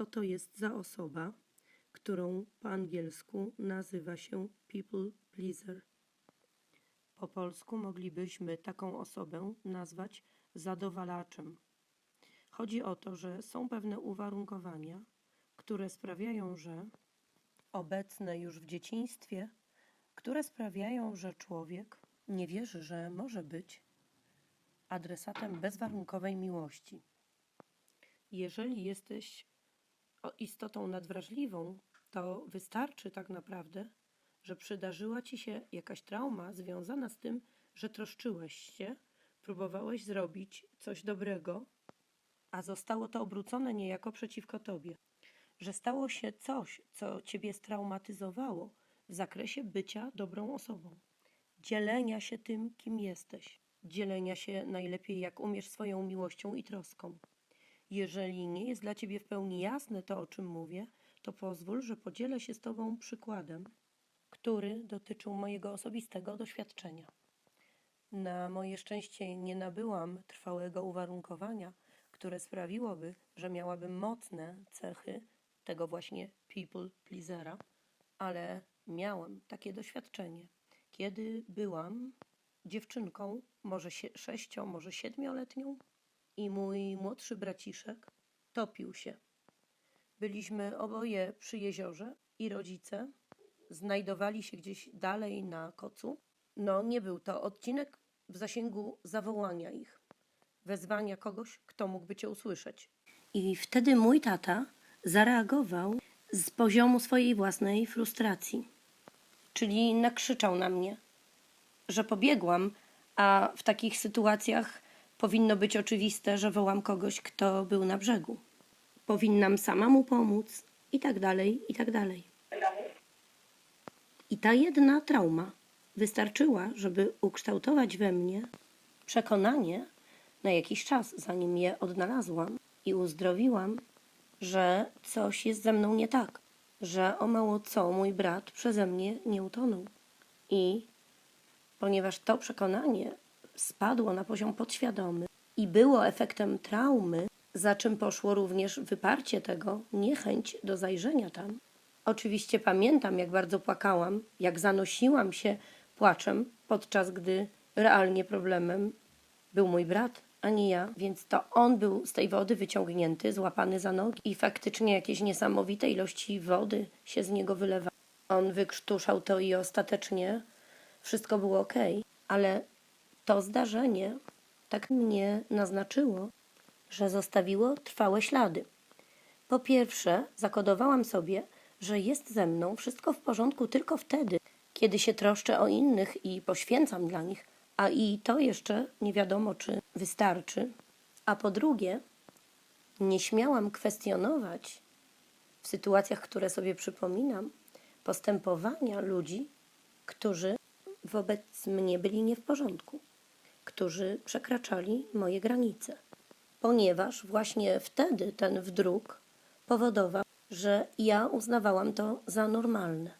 co to jest za osoba, którą po angielsku nazywa się people pleaser. Po polsku moglibyśmy taką osobę nazwać zadowalaczem. Chodzi o to, że są pewne uwarunkowania, które sprawiają, że obecne już w dzieciństwie, które sprawiają, że człowiek nie wierzy, że może być adresatem bezwarunkowej miłości. Jeżeli jesteś istotą nadwrażliwą, to wystarczy tak naprawdę, że przydarzyła ci się jakaś trauma związana z tym, że troszczyłeś się, próbowałeś zrobić coś dobrego, a zostało to obrócone niejako przeciwko tobie. Że stało się coś, co ciebie straumatyzowało w zakresie bycia dobrą osobą, dzielenia się tym, kim jesteś, dzielenia się najlepiej, jak umiesz swoją miłością i troską. Jeżeli nie jest dla ciebie w pełni jasne to, o czym mówię, to pozwól, że podzielę się z tobą przykładem, który dotyczył mojego osobistego doświadczenia. Na moje szczęście nie nabyłam trwałego uwarunkowania, które sprawiłoby, że miałabym mocne cechy tego właśnie people pleasera, ale miałam takie doświadczenie, kiedy byłam dziewczynką, może sześcio, może siedmioletnią, i mój młodszy braciszek topił się. Byliśmy oboje przy jeziorze i rodzice znajdowali się gdzieś dalej na kocu. No, nie był to odcinek w zasięgu zawołania ich, wezwania kogoś, kto mógłby cię usłyszeć. I wtedy mój tata zareagował z poziomu swojej własnej frustracji. Czyli nakrzyczał na mnie, że pobiegłam, a w takich sytuacjach powinno być oczywiste, że wołam kogoś, kto był na brzegu. Powinnam sama mu pomóc i tak dalej, i tak dalej. I ta jedna trauma wystarczyła, żeby ukształtować we mnie przekonanie na jakiś czas, zanim je odnalazłam i uzdrowiłam, że coś jest ze mną nie tak, że o mało co mój brat przeze mnie nie utonął. I ponieważ to przekonanie spadło na poziom podświadomy i było efektem traumy, za czym poszło również wyparcie tego, niechęć do zajrzenia tam. Oczywiście pamiętam, jak bardzo płakałam, jak zanosiłam się płaczem, podczas gdy realnie problemem był mój brat, a nie ja, więc to on był z tej wody wyciągnięty, złapany za nogi i faktycznie jakieś niesamowite ilości wody się z niego wylewały. On wykrztuszał to i ostatecznie wszystko było ok, ale to zdarzenie tak mnie naznaczyło, że zostawiło trwałe ślady. Po pierwsze, zakodowałam sobie, że jest ze mną wszystko w porządku tylko wtedy, kiedy się troszczę o innych i poświęcam dla nich, a i to jeszcze nie wiadomo, czy wystarczy. A po drugie, nie śmiałam kwestionować w sytuacjach, które sobie przypominam, postępowania ludzi, którzy wobec mnie byli nie w porządku, którzy przekraczali moje granice, ponieważ właśnie wtedy ten wdruk powodował, że ja uznawałam to za normalne.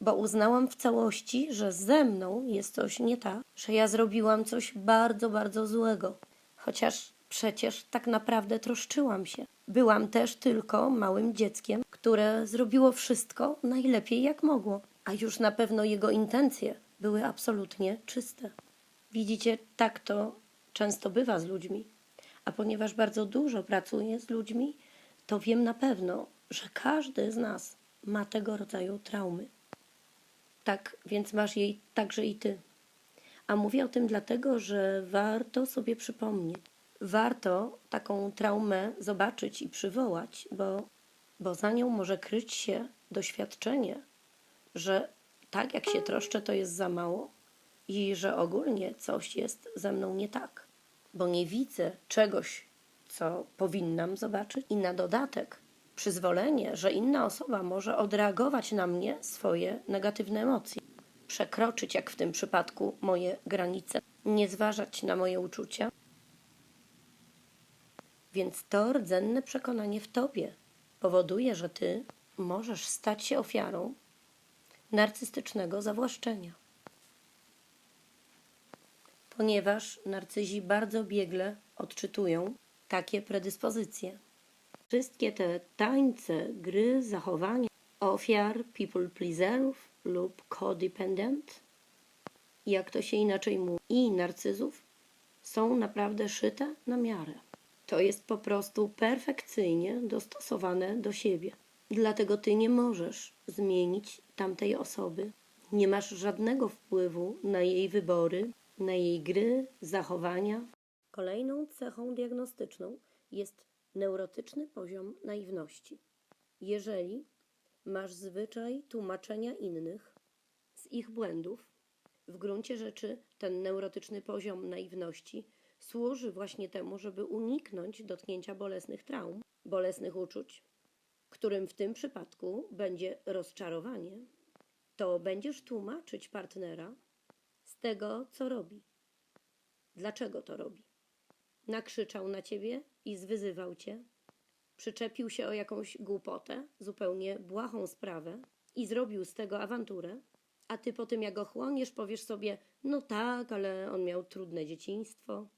Bo uznałam w całości, że ze mną jest coś nie tak, że ja zrobiłam coś bardzo, bardzo złego. Chociaż przecież tak naprawdę troszczyłam się. Byłam też tylko małym dzieckiem, które zrobiło wszystko najlepiej jak mogło, a już na pewno jego intencje były absolutnie czyste. Widzicie, tak to często bywa z ludźmi. A ponieważ bardzo dużo pracuję z ludźmi, to wiem na pewno, że każdy z nas ma tego rodzaju traumy. Tak, więc masz jej także i ty. A mówię o tym dlatego, że warto sobie przypomnieć. Warto taką traumę zobaczyć i przywołać, bo, bo za nią może kryć się doświadczenie, że tak jak się troszczę, to jest za mało i że ogólnie coś jest ze mną nie tak, bo nie widzę czegoś, co powinnam zobaczyć, i na dodatek przyzwolenie, że inna osoba może odreagować na mnie swoje negatywne emocje, przekroczyć, jak w tym przypadku, moje granice, nie zważać na moje uczucia. Więc to rdzenne przekonanie w tobie powoduje, że ty możesz stać się ofiarą narcystycznego zawłaszczenia. Ponieważ narcyzi bardzo biegle odczytują takie predyspozycje. Wszystkie te tańce, gry, zachowania ofiar, people pleaserów lub codependent, jak to się inaczej mówi, i narcyzów, są naprawdę szyte na miarę. To jest po prostu perfekcyjnie dostosowane do siebie. Dlatego ty nie możesz zmienić tamtej osoby. Nie masz żadnego wpływu na jej wybory, na jej gry, zachowania. Kolejną cechą diagnostyczną jest neurotyczny poziom naiwności. Jeżeli masz zwyczaj tłumaczenia innych z ich błędów, w gruncie rzeczy ten neurotyczny poziom naiwności służy właśnie temu, żeby uniknąć dotknięcia bolesnych traum, bolesnych uczuć, którym w tym przypadku będzie rozczarowanie, to będziesz tłumaczyć partnera tego, co robi. Dlaczego to robi? Nakrzyczał na ciebie i zwyzywał cię, przyczepił się o jakąś głupotę, zupełnie błahą sprawę i zrobił z tego awanturę, a ty po tym jak go chłoniesz, powiesz sobie, no tak, ale on miał trudne dzieciństwo,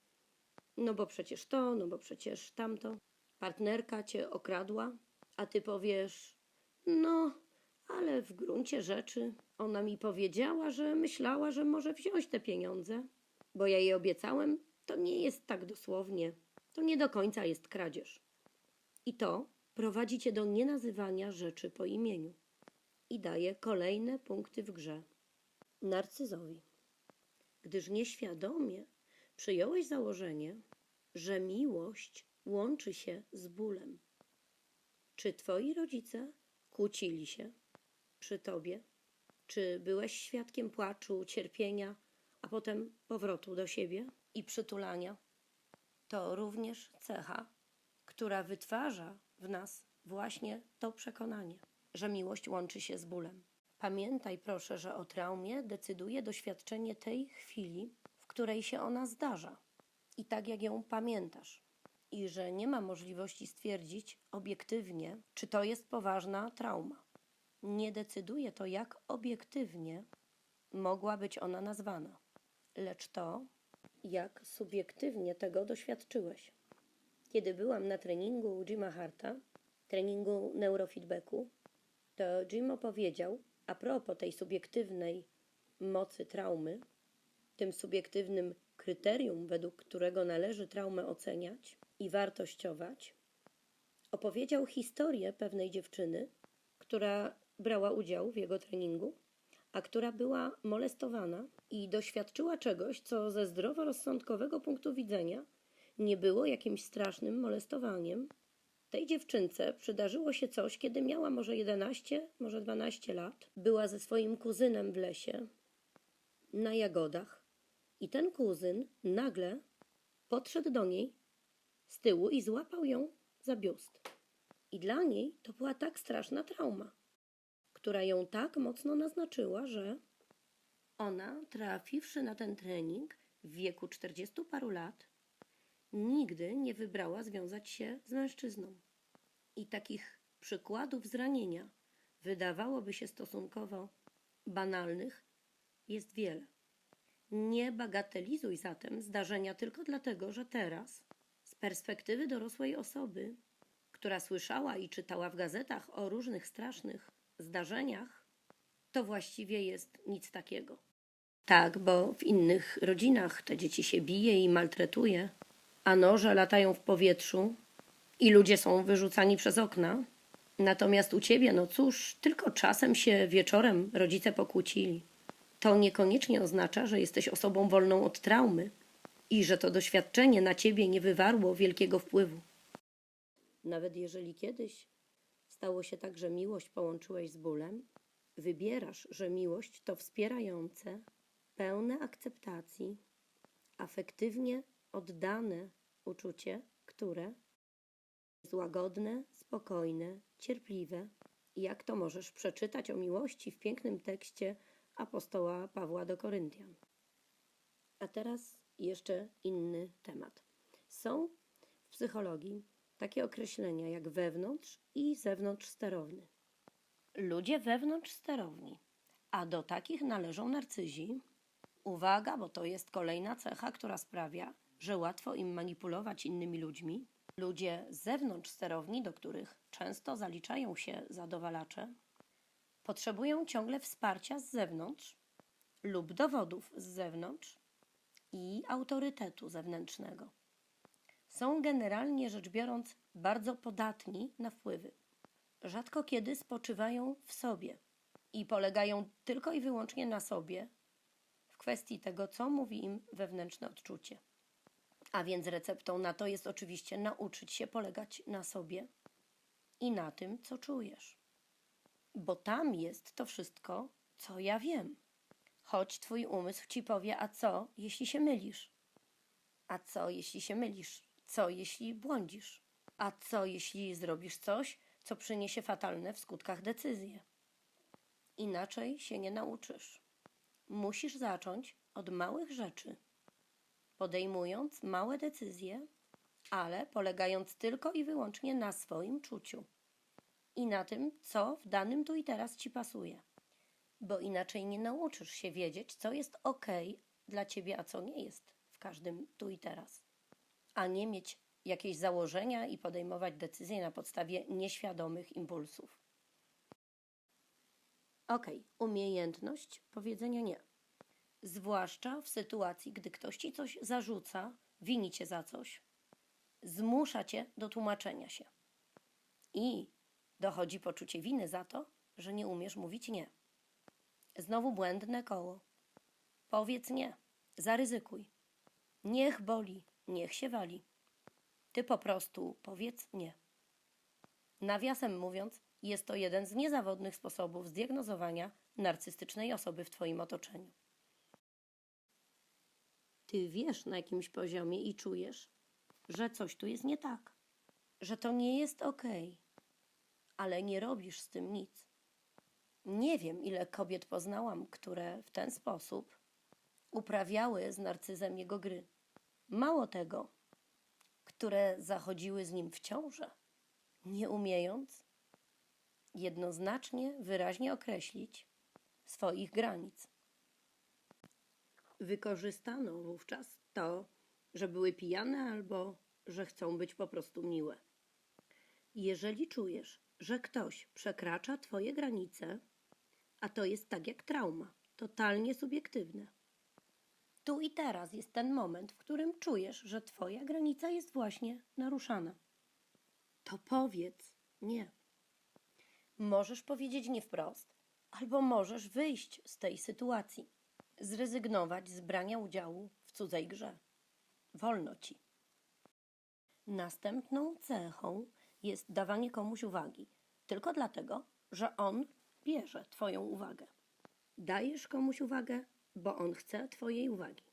no bo przecież to, no bo przecież tamto. Partnerka cię okradła, a ty powiesz, no, ale w gruncie rzeczy ona mi powiedziała, że myślała, że może wziąć te pieniądze, bo ja jej obiecałem, to nie jest tak dosłownie, to nie do końca jest kradzież. I to prowadzi cię do nienazywania rzeczy po imieniu i daje kolejne punkty w grze. Narcyzowi. Gdyż nieświadomie przyjąłeś założenie, że miłość łączy się z bólem. Czy twoi rodzice kłócili się przy tobie? Czy byłeś świadkiem płaczu, cierpienia, a potem powrotu do siebie i przytulania? To również cecha, która wytwarza w nas właśnie to przekonanie, że miłość łączy się z bólem. Pamiętaj proszę, że o traumie decyduje doświadczenie tej chwili, w której się ona zdarza i tak jak ją pamiętasz. I że nie ma możliwości stwierdzić obiektywnie, czy to jest poważna trauma. Nie decyduje to, jak obiektywnie mogła być ona nazwana, lecz to, jak subiektywnie tego doświadczyłeś. Kiedy byłam na treningu Jima Harta, treningu neurofeedbacku, to Jim opowiedział a propos tej subiektywnej mocy traumy, tym subiektywnym kryterium, według którego należy traumę oceniać i wartościować, opowiedział historię pewnej dziewczyny, która brała udział w jego treningu, a która była molestowana i doświadczyła czegoś, co ze zdroworozsądkowego punktu widzenia nie było jakimś strasznym molestowaniem. Tej dziewczynce przydarzyło się coś, kiedy miała może 11, może 12 lat. Była ze swoim kuzynem w lesie, na jagodach, i ten kuzyn nagle podszedł do niej z tyłu i złapał ją za biust. I dla niej to była tak straszna trauma, która ją tak mocno naznaczyła, że ona, trafiwszy na ten trening w wieku 40 paru lat, nigdy nie wybrała związać się z mężczyzną. I takich przykładów zranienia, wydawałoby się stosunkowo banalnych, jest wiele. Nie bagatelizuj zatem zdarzenia tylko dlatego, że teraz, z perspektywy dorosłej osoby, która słyszała i czytała w gazetach o różnych strasznych zdarzeniach, to właściwie jest nic takiego. Tak, bo w innych rodzinach te dzieci się bije i maltretuje, a noże latają w powietrzu i ludzie są wyrzucani przez okna. Natomiast u ciebie, no cóż, tylko czasem się wieczorem rodzice pokłócili. To niekoniecznie oznacza, że jesteś osobą wolną od traumy i że to doświadczenie na ciebie nie wywarło wielkiego wpływu. Nawet jeżeli kiedyś stało się tak, że miłość połączyłeś z bólem, wybierasz, że miłość to wspierające, pełne akceptacji, afektywnie oddane uczucie, które jest łagodne, spokojne, cierpliwe. Jak to możesz przeczytać o miłości w pięknym tekście apostoła Pawła do Koryntian? A teraz jeszcze inny temat. Są w psychologii takie określenia jak wewnątrz i zewnątrz sterowny. Ludzie wewnątrz sterowni, a do takich należą narcyzi. Uwaga, bo to jest kolejna cecha, która sprawia, że łatwo im manipulować innymi ludźmi. Ludzie z zewnątrz sterowni, do których często zaliczają się zadowalacze, potrzebują ciągle wsparcia z zewnątrz lub dowodów z zewnątrz i autorytetu zewnętrznego. Są generalnie rzecz biorąc bardzo podatni na wpływy. Rzadko kiedy spoczywają w sobie i polegają tylko i wyłącznie na sobie w kwestii tego, co mówi im wewnętrzne odczucie. A więc receptą na to jest oczywiście nauczyć się polegać na sobie i na tym, co czujesz. Bo tam jest to wszystko, co ja wiem. Choć twój umysł ci powie, a co, jeśli się mylisz? A co, jeśli się mylisz? Co, jeśli błądzisz? A co, jeśli zrobisz coś, co przyniesie fatalne w skutkach decyzje? Inaczej się nie nauczysz. Musisz zacząć od małych rzeczy, podejmując małe decyzje, ale polegając tylko i wyłącznie na swoim czuciu i na tym, co w danym tu i teraz ci pasuje. Bo inaczej nie nauczysz się wiedzieć, co jest ok dla ciebie, a co nie jest w każdym tu i teraz. A nie mieć jakieś założenia i podejmować decyzje na podstawie nieświadomych impulsów. Ok, umiejętność powiedzenia nie. Zwłaszcza w sytuacji, gdy ktoś ci coś zarzuca, wini cię za coś, zmusza cię do tłumaczenia się. I dochodzi poczucie winy za to, że nie umiesz mówić nie. Znowu błędne koło. Powiedz nie, zaryzykuj. Niech boli, niech się wali. Ty po prostu powiedz nie. Nawiasem mówiąc, jest to jeden z niezawodnych sposobów zdiagnozowania narcystycznej osoby w Twoim otoczeniu. Ty wiesz na jakimś poziomie i czujesz, że coś tu jest nie tak, że to nie jest okej, ale nie robisz z tym nic. Nie wiem, ile kobiet poznałam, które w ten sposób uprawiały z narcyzem jego gry. Mało tego, które zachodziły z nim w ciążę, nie umiejąc jednoznacznie, wyraźnie określić swoich granic. Wykorzystano wówczas to, że były pijane albo że chcą być po prostu miłe. Jeżeli czujesz, że ktoś przekracza Twoje granice, a to jest tak jak trauma, totalnie subiektywne. Tu i teraz jest ten moment, w którym czujesz, że Twoja granica jest właśnie naruszana. To powiedz nie. Możesz powiedzieć nie wprost, albo możesz wyjść z tej sytuacji, zrezygnować z brania udziału w cudzej grze. Wolno ci. Następną cechą jest dawanie komuś uwagi, tylko dlatego, że on bierze Twoją uwagę. Dajesz komuś uwagę, bo on chce Twojej uwagi.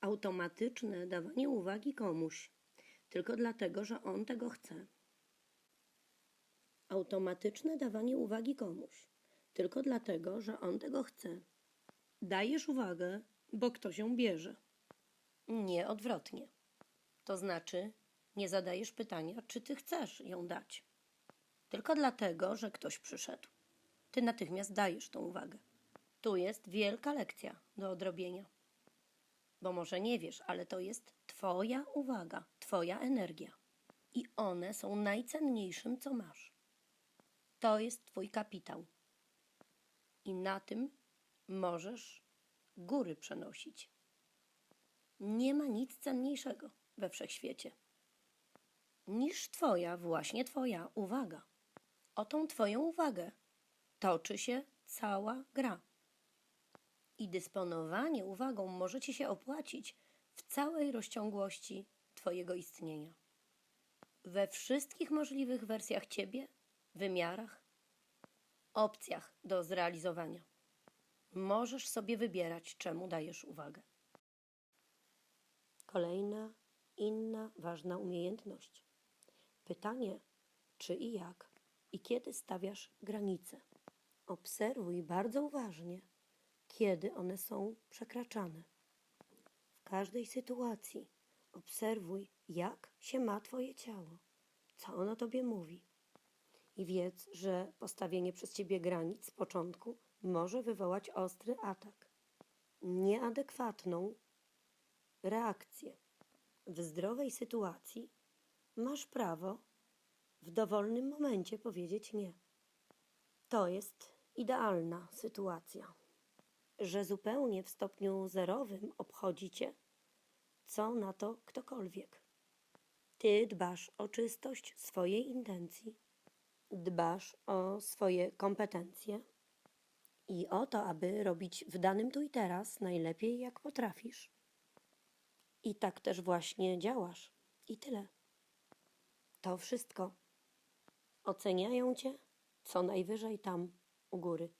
Automatyczne dawanie uwagi komuś, tylko dlatego, że on tego chce. Automatyczne dawanie uwagi komuś, tylko dlatego, że on tego chce. Dajesz uwagę, bo ktoś ją bierze. Nie odwrotnie. To znaczy, nie zadajesz pytania, czy ty chcesz ją dać. Tylko dlatego, że ktoś przyszedł. Ty natychmiast dajesz tą uwagę. Tu jest wielka lekcja do odrobienia. Bo może nie wiesz, ale to jest Twoja uwaga, Twoja energia. I one są najcenniejszym, co masz. To jest Twój kapitał. I na tym możesz góry przenosić. Nie ma nic cenniejszego we wszechświecie niż Twoja, właśnie Twoja uwaga. O tą Twoją uwagę toczy się cała gra. I dysponowanie uwagą może Ci się opłacić w całej rozciągłości Twojego istnienia. We wszystkich możliwych wersjach Ciebie, wymiarach, opcjach do zrealizowania. Możesz sobie wybierać, czemu dajesz uwagę. Kolejna, inna ważna umiejętność. Pytanie, czy i jak i kiedy stawiasz granice. Obserwuj bardzo uważnie, kiedy one są przekraczane. W każdej sytuacji obserwuj, jak się ma Twoje ciało, co ono Tobie mówi. I wiedz, że postawienie przez Ciebie granic z początku może wywołać ostry atak, nieadekwatną reakcję. W zdrowej sytuacji masz prawo w dowolnym momencie powiedzieć nie. To jest idealna sytuacja, że zupełnie w stopniu zerowym obchodzi cię, co na to ktokolwiek. Ty dbasz o czystość swojej intencji, dbasz o swoje kompetencje i o to, aby robić w danym tu i teraz najlepiej jak potrafisz. I tak też właśnie działasz. I tyle. To wszystko. Oceniają cię co najwyżej tam u góry.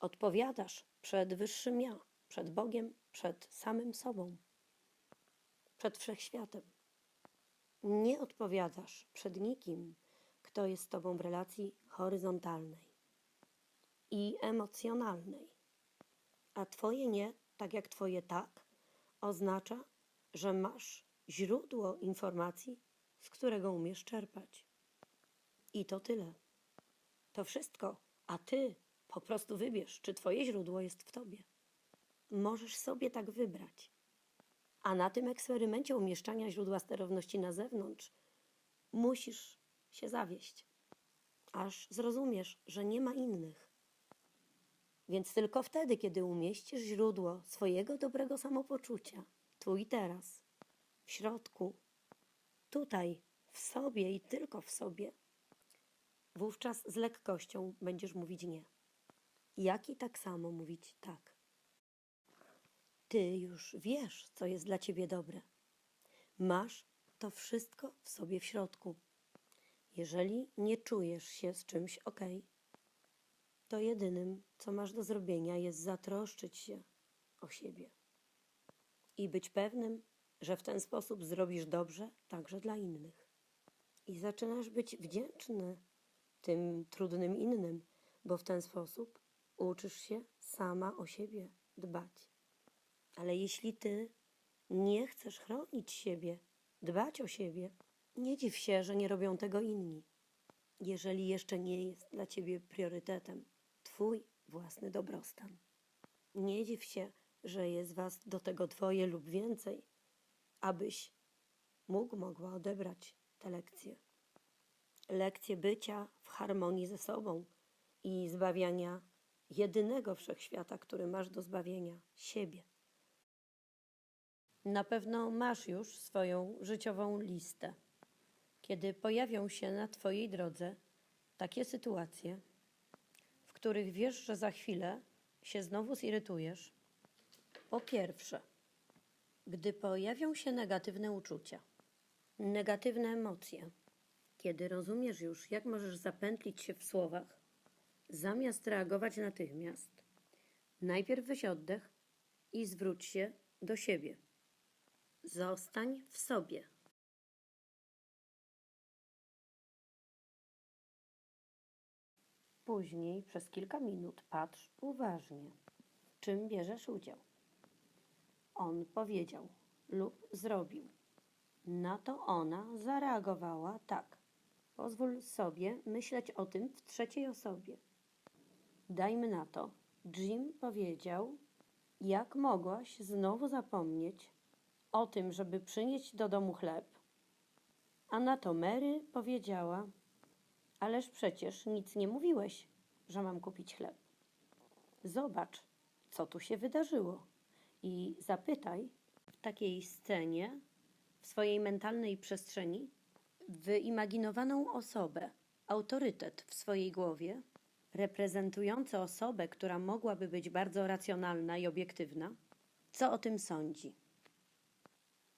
Odpowiadasz przed wyższym ja, przed Bogiem, przed samym sobą, przed wszechświatem. Nie odpowiadasz przed nikim, kto jest z tobą w relacji horyzontalnej i emocjonalnej. A twoje nie, tak jak twoje tak, oznacza, że masz źródło informacji, z którego umiesz czerpać. I to tyle. To wszystko, a ty po prostu wybierz, czy twoje źródło jest w tobie. Możesz sobie tak wybrać. A na tym eksperymencie umieszczania źródła sterowności na zewnątrz musisz się zawieść, aż zrozumiesz, że nie ma innych. Więc tylko wtedy, kiedy umieścisz źródło swojego dobrego samopoczucia, tu i teraz, w środku, tutaj, w sobie i tylko w sobie, wówczas z lekkością będziesz mówić nie. Jak i tak samo mówić tak. Ty już wiesz, co jest dla ciebie dobre. Masz to wszystko w sobie w środku. Jeżeli nie czujesz się z czymś ok, to jedynym, co masz do zrobienia, jest zatroszczyć się o siebie i być pewnym, że w ten sposób zrobisz dobrze także dla innych. I zaczynasz być wdzięczny tym trudnym innym, bo w ten sposób uczysz się sama o siebie dbać. Ale jeśli ty nie chcesz chronić siebie, dbać o siebie, nie dziw się, że nie robią tego inni. Jeżeli jeszcze nie jest dla ciebie priorytetem twój własny dobrostan. Nie dziw się, że jest was do tego dwoje lub więcej, abyś mógł, mogła odebrać te lekcje. Lekcje bycia w harmonii ze sobą i zbawiania jedynego wszechświata, który masz do zbawienia siebie. Na pewno masz już swoją życiową listę. Kiedy pojawią się na Twojej drodze takie sytuacje, w których wiesz, że za chwilę się znowu zirytujesz, po pierwsze, gdy pojawią się negatywne uczucia, negatywne emocje, kiedy rozumiesz już, jak możesz zapętlić się w słowach, zamiast reagować natychmiast, najpierw weź oddech i zwróć się do siebie. Zostań w sobie. Później przez kilka minut patrz uważnie, w czym bierzesz udział. On powiedział lub zrobił. Na to ona zareagowała tak. Pozwól sobie myśleć o tym w trzeciej osobie. Dajmy na to. Jim powiedział, jak mogłaś znowu zapomnieć o tym, żeby przynieść do domu chleb. A na to Mary powiedziała, ależ przecież nic nie mówiłeś, że mam kupić chleb. Zobacz, co tu się wydarzyło i zapytaj w takiej scenie, w swojej mentalnej przestrzeni, wyimaginowaną osobę, autorytet w swojej głowie, reprezentujący osobę, która mogłaby być bardzo racjonalna i obiektywna, co o tym sądzi.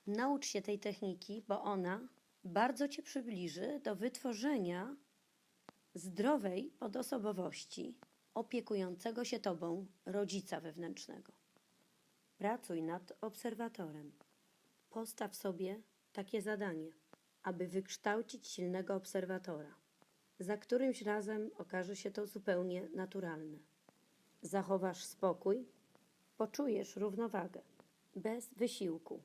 Naucz się tej techniki, bo ona bardzo Cię przybliży do wytworzenia zdrowej podosobowości opiekującego się Tobą rodzica wewnętrznego. Pracuj nad obserwatorem. Postaw sobie takie zadanie, aby wykształcić silnego obserwatora. Za którymś razem okaże się to zupełnie naturalne. Zachowasz spokój, poczujesz równowagę, bez wysiłku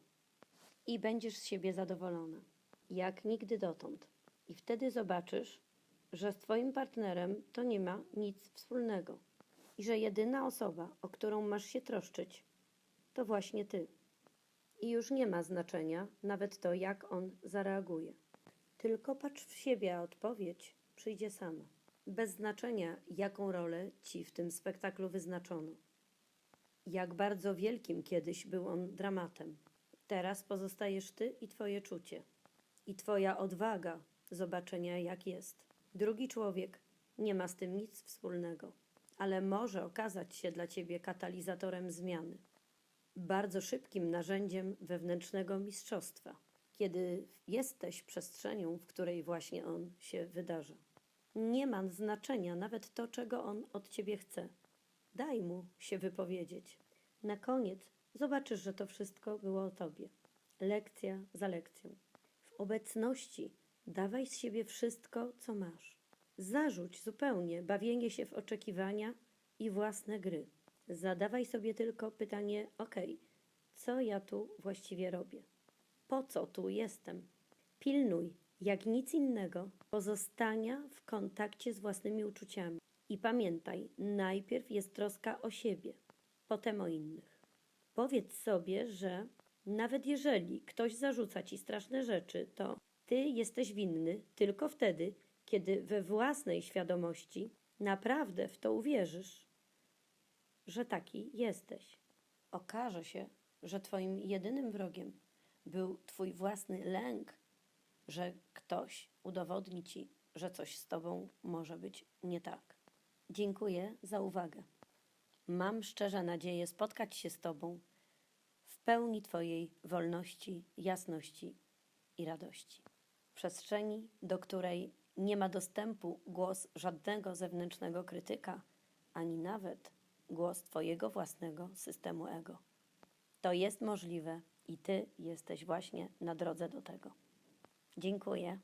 i będziesz z siebie zadowolona, jak nigdy dotąd. I wtedy zobaczysz, że z Twoim partnerem to nie ma nic wspólnego i że jedyna osoba, o którą masz się troszczyć, to właśnie Ty. I już nie ma znaczenia nawet to, jak on zareaguje. Tylko patrz w siebie, a odpowiedź przyjdzie sama. Bez znaczenia, jaką rolę ci w tym spektaklu wyznaczono. Jak bardzo wielkim kiedyś był on dramatem. Teraz pozostajesz ty i twoje czucie. I twoja odwaga zobaczenia, jak jest. Drugi człowiek nie ma z tym nic wspólnego, ale może okazać się dla ciebie katalizatorem zmiany. Bardzo szybkim narzędziem wewnętrznego mistrzostwa, kiedy jesteś przestrzenią, w której właśnie on się wydarza. Nie ma znaczenia nawet to, czego on od ciebie chce. Daj mu się wypowiedzieć. Na koniec zobaczysz, że to wszystko było o tobie. Lekcja za lekcją. W obecności dawaj z siebie wszystko, co masz. Zarzuć zupełnie bawienie się w oczekiwania i własne gry. Zadawaj sobie tylko pytanie: OK, co ja tu właściwie robię? Po co tu jestem? Pilnuj, jak nic innego, pozostania w kontakcie z własnymi uczuciami. I pamiętaj, najpierw jest troska o siebie, potem o innych. Powiedz sobie, że nawet jeżeli ktoś zarzuca ci straszne rzeczy, to ty jesteś winny tylko wtedy, kiedy we własnej świadomości naprawdę w to uwierzysz, że taki jesteś. Okaże się, że twoim jedynym wrogiem był twój własny lęk, że ktoś udowodni ci, że coś z tobą może być nie tak. Dziękuję za uwagę. Mam szczerze nadzieję spotkać się z Tobą w pełni Twojej wolności, jasności i radości. Przestrzeni, do której nie ma dostępu głos żadnego zewnętrznego krytyka, ani nawet głos Twojego własnego systemu ego. To jest możliwe i Ty jesteś właśnie na drodze do tego. Dziękuję.